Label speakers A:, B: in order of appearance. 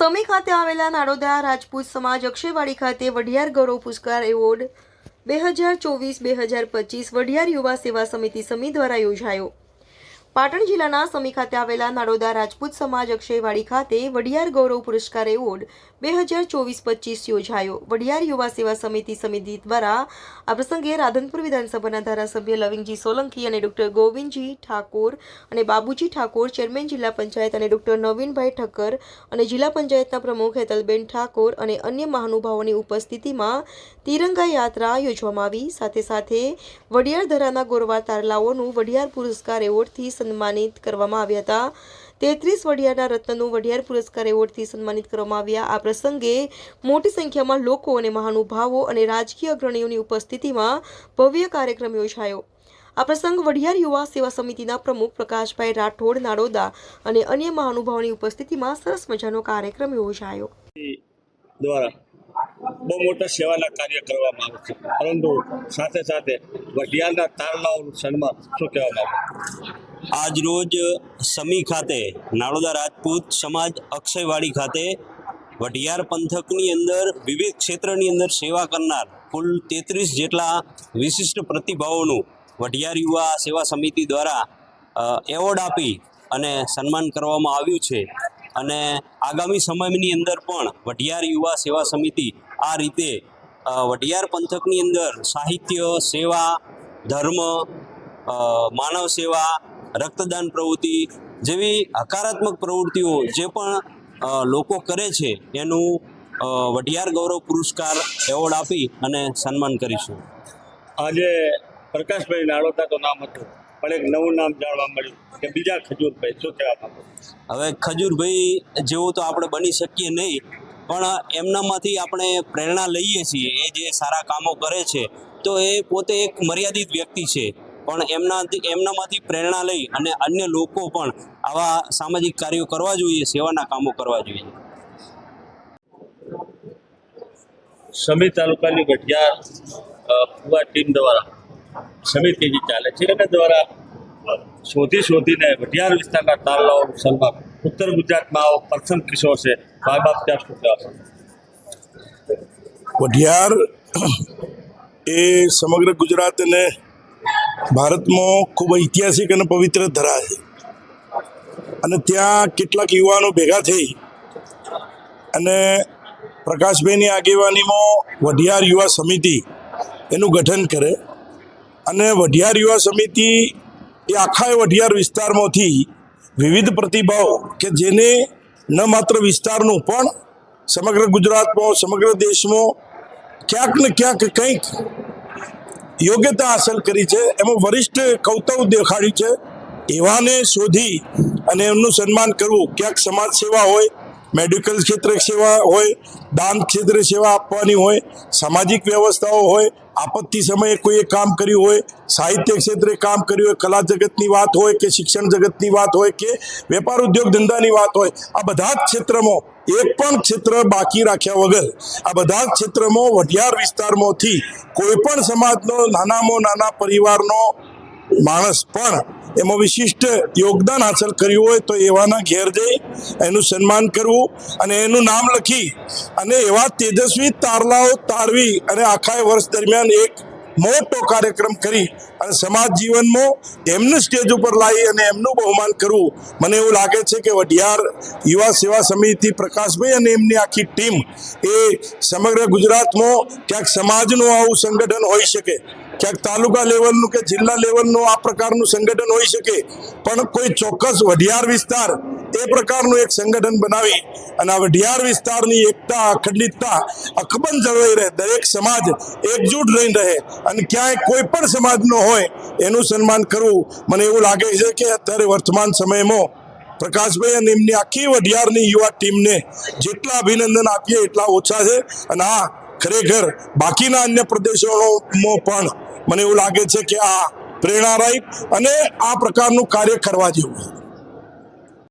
A: સમી ખાતે આવેલા નાડોદા રાજપૂત સમાજ અક્ષયવાડી ખાતે વઢિયાર ગૌરવ પુરસ્કાર એવોર્ડ બે હજાર ચોવીસ બે હજાર પચીસ વઢિયાર યુવા સેવા સમિતિ સમી દ્વારા યોજાયો. પાટણ જિલ્લાના સમી ખાતે આવેલા નાડોદા રાજપૂત સમાજ અક્ષયવાડી ખાતે વઢિયાર ગૌરવ પુરસ્કાર એવોર્ડ બે હજાર ચોવીસ પચીસ યોજાયો. વઢિયાર યુવા સેવા સમિતિ સમિતિ દ્વારા આ પ્રસંગે રાધનપુર વિધાનસભાના ધારાસભ્ય લવિંગજી સોલંકી અને ડોક્ટર ગોવિંદજી ઠાકોર અને બાબુજી ઠાકોર, ચેરમેન જિલ્લા પંચાયત અને ડોક્ટર નવીનભાઈ ઠક્કર અને જિલ્લા પંચાયતના પ્રમુખ હેતલબેન ઠાકોર અને અન્ય મહાનુભાવોની ઉપસ્થિતિમાં તિરંગા યાત્રા યોજવામાં આવી. સાથે સાથે વડિયાર ધરાના ગોરવા તારલાઓનું વડિયાર પુરસ્કાર એવોર્ડથી સન્માનિત કરવામાં આવ્યા હતા. તેત્રીસ વડિયારના રત્નનું વડિયાર પુરસ્કાર એવોર્ડથી સન્માનિત કરવામાં આવ્યા. આ પ્રસંગે મોટી સંખ્યામાં લોકો અને મહાનુભાવો અને રાજકીય અગ્રણીઓની ઉપસ્થિતિમાં ભવ્ય કાર્યક્રમ યોજાયો. આ પ્રસંગ વડિયાર યુવા સેવા સમિતિના પ્રમુખ પ્રકાશભાઈ રાઠોડ, નાડોદા અને અન્ય મહાનુભાવોની ઉપસ્થિતિમાં સરસ મજાનો કાર્યક્રમ યોજાયો.
B: દ્વારા બહુ મોટા સેવાના કાર્ય કરવામાં આવે છે. પરંતુ સાથે સાથે વઢિયારના તારલાઓનું સન્માન શું કહેવામાં આવે?
C: આજ રોજ સમી ખાતે નાળોદા રાજપૂત સમાજ અક્ષયવાડી ખાતે વઢિયાર પંથકની અંદર વિવિધ ક્ષેત્રની અંદર સેવા કરનાર કુલ તેત્રીસ જેટલા વિશિષ્ટ પ્રતિભાવોનું વઢિયાર યુવા સેવા સમિતિ દ્વારા એવોર્ડ આપી અને સન્માન કરવામાં આવ્યું છે. અને આગામી સમયની અંદર પણ વઢિયાર યુવા સેવા સમિતિ આ રીતે વઢિયાર પંથકની અંદર સાહિત્ય, સેવા, ધર્મ માનવ સેવા રક્તદાન પ્રવૃત્તિ જેવી હકારાત્મક પ્રવૃત્તિઓ જે પણ લોકો કરે છે એનું વઢિયાર ગૌરવ પુરસ્કાર એવોર્ડ આપી અને સન્માન કરીશું.
B: આજે પ્રકાશભાઈ નાળોતા તો નામ હતું પણ એક નવું નામ જાણવા મળ્યું કે બીજા ખજૂરભાઈ શું કહેવા માંગો?
C: હવે ખજૂરભાઈ જેવું તો આપણે બની શકીએ નહીં પણ એમનામાંથી આપણે પ્રેરણા લઈએ છીએ એ જે સારા કામો કરે છે તો એ પોતે એક મર્યાદિત વ્યક્તિ છે. પણ એમના એમનામાંથી પ્રેરણા લઈ અને અન્ય લોકો પણ આવા સામાજિક કાર્યો કરવા જોઈએ સેવાના કામો કરવા જોઈએ.
B: સમી તાલુકાની વઢિયાર કુવા ટીમ દ્વારા સમિતિ જે ચાલે છે એના દ્વારા શોધી શોધીને ગઢિયાર વિસ્તારના તારલાઓનું સન્માન ઉત્તર ગુજરાતમાં આવો પ્રથમ કિસ્સો છે. મા બાપ ત્યાં શું કહેવા
D: ગઢિયાર એ સમગ્ર ગુજરાત અને ભારતમાં ખૂબ ઐતિહાસિક અને પવિત્ર ધરા છે. અને ત્યાં કેટલાક યુવાનો ભેગા થઈ અને પ્રકાશભાઈની આગેવાનીમાં વઢિયાર યુવા સમિતિ એનું ગઠન કરે. અને વઢિયાર યુવા સમિતિ એ આખા વઢિયાર વિસ્તારમાંથી વિવિધ પ્રતિભાઓ કે જેને ન માત્ર વિસ્તારનું પણ સમગ્ર ગુજરાતમાં, સમગ્ર દેશમાં ક્યાંક ને ક્યાંક કંઈક યોગ્યતા હાંસલ કરી છે, એમાં વરિષ્ઠ કૌતવ દેખાડ્યું છે. એવાને શોધી અને એમનું સન્માન કરવું. ક્યાંક સમાજ સેવા હોય, મેડિકલ ક્ષેત્રે સેવા હોય, દાન ક્ષેત્રે સેવા આપવાની હોય, સામાજિક વ્યવસ્થાઓ હોય આપત્તિ સમયે કોઈએ કામ કર્યું હોય, સાહિત્ય ક્ષેત્રે કામ કર્યું હોય, કલા જગતની વાત હોય કે શિક્ષણ જગતની વાત હોય કે વેપાર ઉદ્યોગ ધંધાની વાત હોય, આ બધા જ ક્ષેત્રમાં એક પણ ક્ષેત્ર બાકી રાખ્યા વગર, આ બધા જ ક્ષેત્રમાં વઢિયાર વિસ્તારમાંથી કોઈ પણ સમાજનો, નાનામાં નાના પરિવારનો માણસ પણ એમાં વિશિષ્ટ યોગદાન હાંસલ કર્યું હોય તો એવાના ઘેર જઈ એનું સન્માન કરવું અને એનું નામ લખી અને એવા તેજસ્વી તારલાઓ તારવી અને આખા વર્ષ દરમિયાન એક મોટો કાર્યક્રમ કરી અને સમાજ જીવનમાં એમનું સ્ટેજ ઉપર લાવી અને એમનું બહુમાન કરવું. મને એવું લાગે છે કે વઢિયાર યુવા સેવા સમિતિ પ્રકાશભાઈ અને એમની આખી ટીમ એ સમગ્ર ગુજરાતમાં ક્યાંક સમાજનું આવું સંગઠન હોઈ શકે. ક્યાંક તાલુકા લેવલનું કે જિલ્લા લેવલનું આ પ્રકારનું સંગઠન હોઈ શકે, પણ કોઈ ચોક્કસ વઢિયાર વિસ્તાર એ પ્રકારનું એક સંગઠન બનાવી અને આ વઢિયાર વિસ્તારની એકતા, અખંડિતતા અકબંધ જળવાઈ રહે, દરેક સમાજ એકજૂટ રહીને રહે અને ક્યાંય કોઈ પણ સમાજનો હોય એનું સન્માન કરવું. મને એવું લાગે છે કે અત્યારે વર્તમાન સમયમાં પ્રકાશભાઈ અને એમની આખી વઢિયારની યુવા ટીમને જેટલા અભિનંદન આપીએ એટલા ઓછા છે અને આ ખરેખર બાકીના અન્ય પ્રદેશોમાં પણ મને એવું લાગે છે કે આ પ્રેરણાદાયક અને આ પ્રકારનું કાર્ય કરવા જેવું.